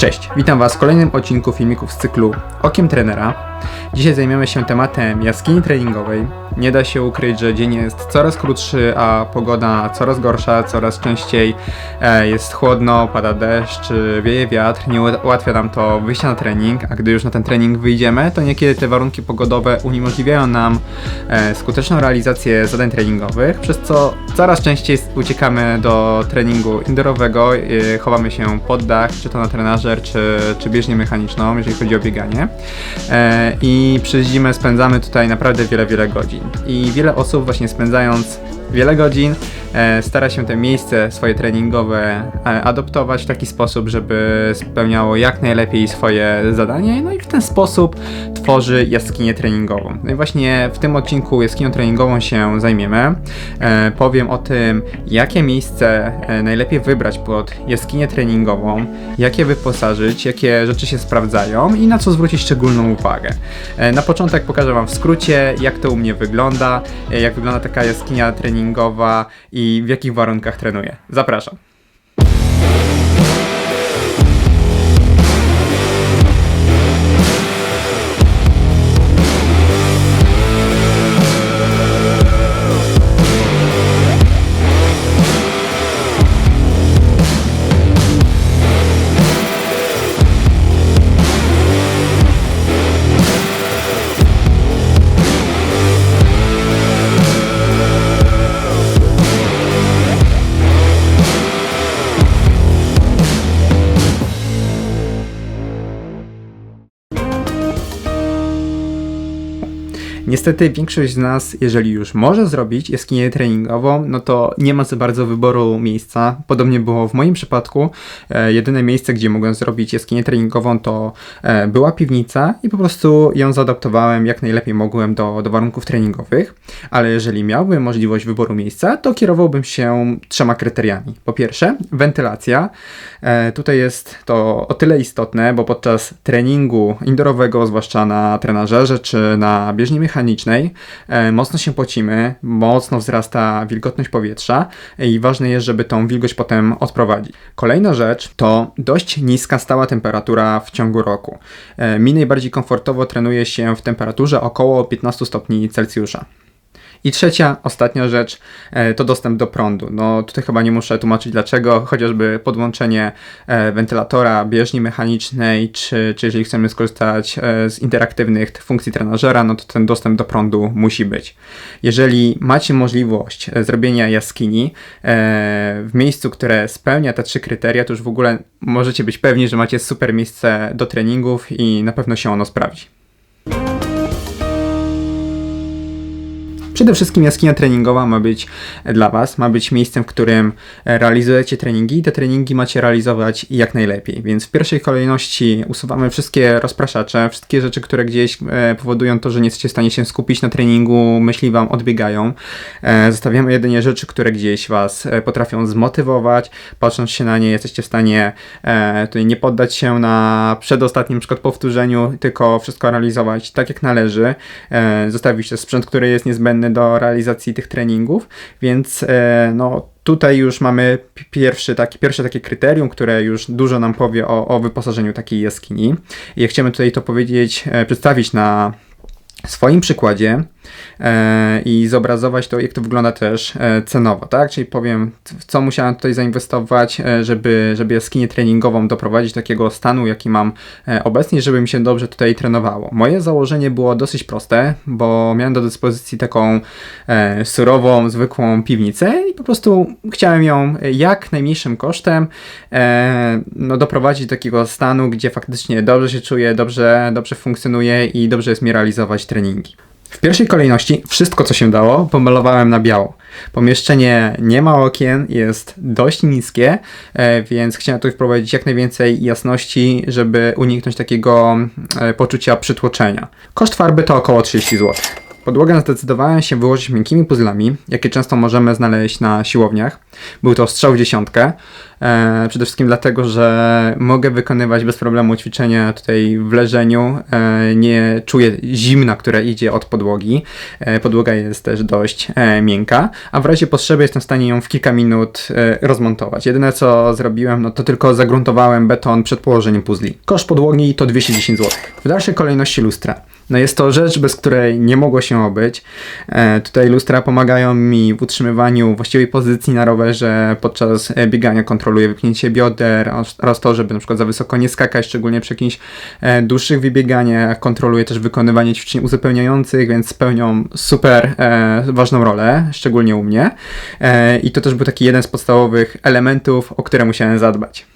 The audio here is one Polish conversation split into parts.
Cześć, witam Was w kolejnym odcinku filmików z cyklu Okiem Trenera. Dzisiaj zajmiemy się tematem jaskini treningowej. Nie da się ukryć, że dzień jest coraz krótszy, a pogoda coraz gorsza, coraz częściej e, jest chłodno, pada deszcz, wieje wiatr, nie ułatwia nam to wyjścia na trening, a gdy już na ten trening wyjdziemy, to niekiedy te warunki pogodowe uniemożliwiają nam e, skuteczną realizację zadań treningowych, przez co coraz częściej uciekamy do treningu indoorowego, e, chowamy się pod dach, czy to na trenażer, czy, czy bieżnię mechaniczną, jeżeli chodzi o bieganie. E, I przez zimę spędzamy tutaj naprawdę wiele, wiele godzin. I wiele osób właśnie spędzając wiele godzin e, stara się te miejsce swoje treningowe e, adoptować w taki sposób, żeby spełniało jak najlepiej swoje zadanie, no i w ten sposób tworzy jaskinię treningową. No i właśnie w tym odcinku jaskinią treningową się zajmiemy. E, powiem o tym, jakie miejsce najlepiej wybrać pod jaskinię treningową, jakie wyposażyć, jakie rzeczy się sprawdzają i na co zwrócić szczególną uwagę. Na początek pokażę Wam w skrócie, jak to u mnie wygląda, jak wygląda taka jaskinia treningowa i w jakich warunkach trenuję. Zapraszam. Niestety większość z nas, jeżeli już może zrobić jaskinię treningową, no to nie ma za bardzo wyboru miejsca. Podobnie było w moim przypadku. E, jedyne miejsce, gdzie mogłem zrobić jaskinię treningową to e, była piwnica i po prostu ją zaadaptowałem jak najlepiej mogłem do, do warunków treningowych. Ale jeżeli miałbym możliwość wyboru miejsca, to kierowałbym się trzema kryteriami. Po pierwsze, wentylacja. E, tutaj jest to o tyle istotne, bo podczas treningu indoorowego, zwłaszcza na trenażerze czy na bieżni mechanicznej, mechanicznej, e, mocno się pocimy, mocno wzrasta wilgotność powietrza i ważne jest, żeby tą wilgoć potem odprowadzić. Kolejna rzecz to dość niska stała temperatura w ciągu roku. E, mi najbardziej komfortowo trenuje się w temperaturze około 15 stopni Celsjusza. I trzecia, ostatnia rzecz e, to dostęp do prądu. No tutaj chyba nie muszę tłumaczyć dlaczego, chociażby podłączenie e, wentylatora, bieżni mechanicznej, czy, czy jeżeli chcemy skorzystać e, z interaktywnych funkcji trenażera, no to ten dostęp do prądu musi być. Jeżeli macie możliwość zrobienia jaskini w miejscu, które spełnia te trzy kryteria, to już w ogóle możecie być pewni, że macie super miejsce do treningów i na pewno się ono sprawdzi. Przede wszystkim jaskinia treningowa ma być dla Was, ma być miejscem, w którym realizujecie treningi i te treningi macie realizować jak najlepiej. Więc w pierwszej kolejności usuwamy wszystkie rozpraszacze, wszystkie rzeczy, które gdzieś e, powodują to, że nie jesteście w stanie się skupić na treningu, myśli Wam odbiegają. E, zostawiamy jedynie rzeczy, które gdzieś Was e, potrafią zmotywować. Patrząc się na nie, jesteście w stanie tutaj nie poddać się na przedostatnim przykład powtórzeniu, tylko wszystko realizować tak jak należy. Zostawić sprzęt, który jest niezbędny do realizacji tych treningów, więc e, no tutaj już mamy pierwszy taki, pierwsze takie kryterium, które już dużo nam powie o, o wyposażeniu takiej jaskini. I chciałbym tutaj to powiedzieć, e, przedstawić na swoim przykładzie i zobrazować to, jak to wygląda też e, cenowo, tak? Czyli powiem, co musiałem tutaj zainwestować, e, żeby, żeby jaskinię treningową doprowadzić do takiego stanu, jaki mam e, obecnie, żeby mi się dobrze tutaj trenowało. Moje założenie było dosyć proste, bo miałem do dyspozycji taką e, surową, zwykłą piwnicę i po prostu chciałem ją jak najmniejszym kosztem e, no, doprowadzić do takiego stanu, gdzie faktycznie dobrze się czuję, dobrze, dobrze funkcjonuje i dobrze jest mi realizować treningi. W pierwszej kolejności wszystko, co się dało, pomalowałem na biało. Pomieszczenie nie ma okien, jest dość niskie, e, więc chciałem tu wprowadzić jak najwięcej jasności, żeby uniknąć takiego e, poczucia przytłoczenia. Koszt farby to około 30 zł. Podłogę zdecydowałem się wyłożyć miękkimi puzzlami, jakie często możemy znaleźć na siłowniach. Był to strzał w dziesiątkę. E, przede wszystkim dlatego, że mogę wykonywać bez problemu ćwiczenia tutaj w leżeniu. E, nie czuję zimna, która idzie od podłogi. E, podłoga jest też dość e, miękka, a w razie potrzeby jestem w stanie ją w kilka minut e, rozmontować. Jedyne co zrobiłem, no to tylko zagruntowałem beton przed położeniem puzli. Koszt podłogi to 210 zł. W dalszej kolejności lustra. No jest to rzecz, bez której nie mogło się obyć. E, tutaj lustra pomagają mi w utrzymywaniu właściwej pozycji na rowerze podczas e, biegania. Kontroluję wypnięcie bioder oraz- to, żeby na przykład za wysoko nie skakać, szczególnie przy jakichś e, dłuższych wybieganiach. Kontroluję też wykonywanie ćwiczeń uzupełniających, więc pełnią super e, ważną rolę, szczególnie u mnie. E, I to też był taki jeden z podstawowych elementów, o które musiałem zadbać.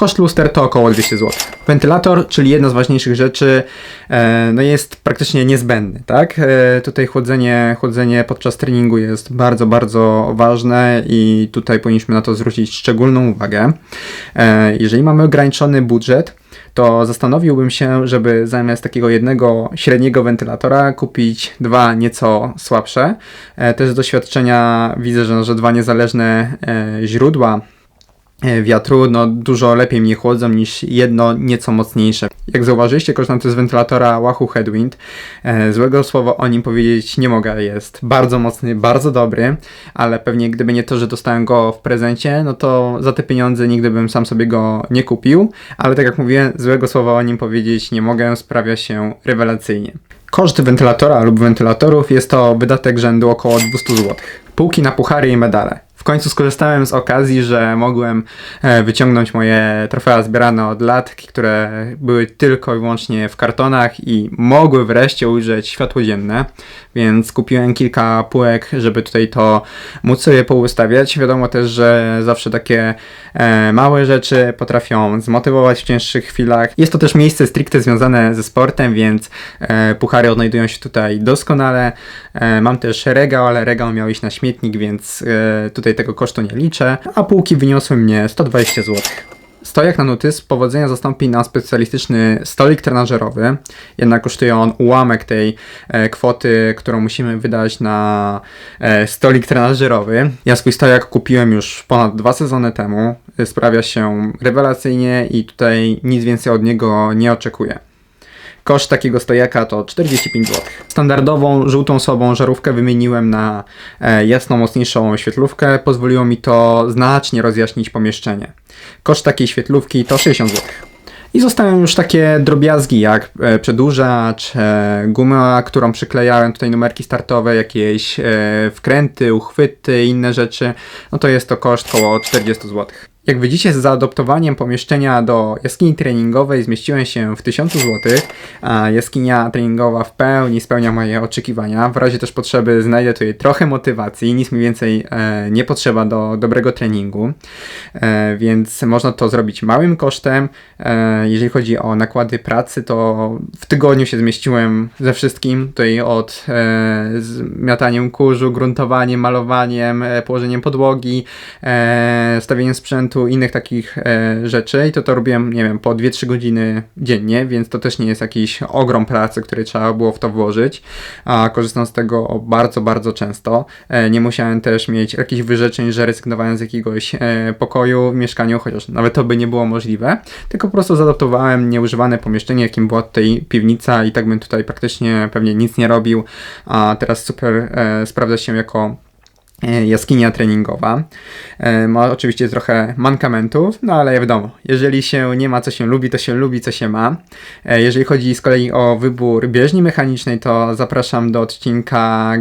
Koszt luster to około 200 zł. Wentylator, czyli jedna z ważniejszych rzeczy, e, no jest praktycznie niezbędny, tak? E, tutaj chłodzenie, chłodzenie podczas treningu jest bardzo, bardzo ważne i tutaj powinniśmy na to zwrócić szczególną uwagę. E, jeżeli mamy ograniczony budżet, to zastanowiłbym się, żeby zamiast takiego jednego średniego wentylatora kupić dwa nieco słabsze. Też z doświadczenia widzę, że, że dwa niezależne źródła wiatru no, dużo lepiej mnie chłodzą niż jedno nieco mocniejsze. Jak zauważyliście, korzystam też z wentylatora Wahoo Headwind. E, złego słowa o nim powiedzieć nie mogę. Jest bardzo mocny, bardzo dobry, ale pewnie gdyby nie to, że dostałem go w prezencie, no to za te pieniądze nigdy bym sam sobie go nie kupił. Ale tak jak mówiłem, złego słowa o nim powiedzieć nie mogę, sprawia się rewelacyjnie. Koszt wentylatora lub wentylatorów jest to wydatek rzędu około 200 zł. Półki na puchary i medale. W końcu skorzystałem z okazji, że mogłem e, wyciągnąć moje trofea zbierane od lat, które były tylko i wyłącznie w kartonach i mogły wreszcie ujrzeć światło dzienne, więc kupiłem kilka półek, żeby tutaj to móc sobie poustawiać. Wiadomo też, że zawsze takie małe rzeczy potrafią zmotywować w cięższych chwilach. Jest to też miejsce stricte związane ze sportem, więc e, puchary odnajdują się tutaj doskonale. E, mam też regał, ale regał miał iść na śmietnik, więc e, tutaj tego kosztu nie liczę, a półki wyniosły mnie 120 zł. Stojak na nuty z powodzenia zastąpi nam specjalistyczny stolik trenażerowy, jednak kosztuje on ułamek tej e, kwoty, którą musimy wydać na e, stolik trenażerowy. Ja swój stojak kupiłem już ponad dwa sezony temu, E, sprawia się rewelacyjnie i tutaj nic więcej od niego nie oczekuję. Koszt takiego stojaka to 45 zł. Standardową żółtą słabą żarówkę wymieniłem na e, jasną, mocniejszą świetlówkę. Pozwoliło mi to znacznie rozjaśnić pomieszczenie. Koszt takiej świetlówki to 60 zł. I zostają już takie drobiazgi jak e, przedłużacz, e, guma, którą przyklejałem, tutaj numerki startowe, jakieś wkręty, uchwyty, inne rzeczy. No to jest to koszt około 40 zł. Jak widzicie, z zaadoptowaniem pomieszczenia do jaskini treningowej zmieściłem się w 1000 zł, jaskinia treningowa w pełni spełnia moje oczekiwania. W razie też potrzeby znajdę tutaj trochę motywacji, nic mi więcej e, nie potrzeba do dobrego treningu, e, więc można to zrobić małym kosztem. E, jeżeli chodzi o nakłady pracy, to w tygodniu się zmieściłem ze wszystkim, tutaj od e, zmiataniem kurzu, gruntowaniem, malowaniem, e, położeniem podłogi, e, stawieniem sprzętu, innych takich e, rzeczy i to to robiłem, nie wiem, po 2-3 godziny dziennie, więc to też nie jest jakiś ogrom pracy, który trzeba było w to włożyć, a korzystam z tego bardzo, bardzo często. E, nie musiałem też mieć jakichś wyrzeczeń, że rezygnowałem z jakiegoś e, pokoju w mieszkaniu, chociaż nawet to by nie było możliwe, tylko po prostu zaadoptowałem nieużywane pomieszczenie, jakim była tutaj piwnica i tak bym tutaj praktycznie pewnie nic nie robił, a teraz super e, sprawdza się jako jaskinia treningowa. E, Ma oczywiście trochę mankamentów, no ale wiadomo, jeżeli się nie ma co się lubi, to się lubi co się ma. E, Jeżeli chodzi z kolei o wybór bieżni mechanicznej, to zapraszam do odcinka,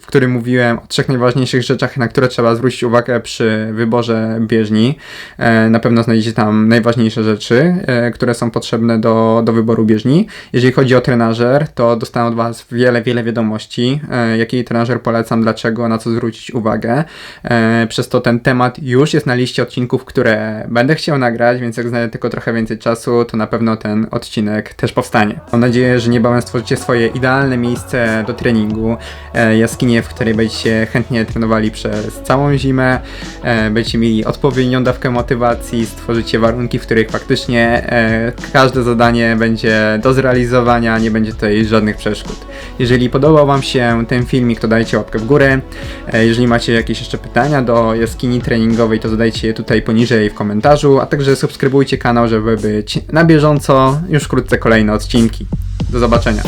w którym mówiłem o trzech najważniejszych rzeczach, na które trzeba zwrócić uwagę przy wyborze bieżni. E, Na pewno znajdziecie tam najważniejsze rzeczy, e, które są potrzebne do, do wyboru bieżni. Jeżeli chodzi o trenażer, to dostałem od Was wiele, wiele wiadomości, e, jaki trenażer polecam, dlaczego, na co zwrócić uwagę. E, przez to ten temat już jest na liście odcinków, które będę chciał nagrać, więc jak znajdę tylko trochę więcej czasu, to na pewno ten odcinek też powstanie. Mam nadzieję, że niebawem stworzycie swoje idealne miejsce do treningu, e, jaskinię, w której będziecie chętnie trenowali przez całą zimę, e, będziecie mieli odpowiednią dawkę motywacji, stworzycie warunki, w których faktycznie e, każde zadanie będzie do zrealizowania, nie będzie tutaj żadnych przeszkód. Jeżeli podobał Wam się ten filmik, to dajcie łapkę w górę. E, Jeżeli macie jakieś jeszcze pytania do jaskini treningowej, to zadajcie je tutaj poniżej w komentarzu, a także subskrybujcie kanał, żeby być na bieżąco. Już wkrótce kolejne odcinki. Do zobaczenia.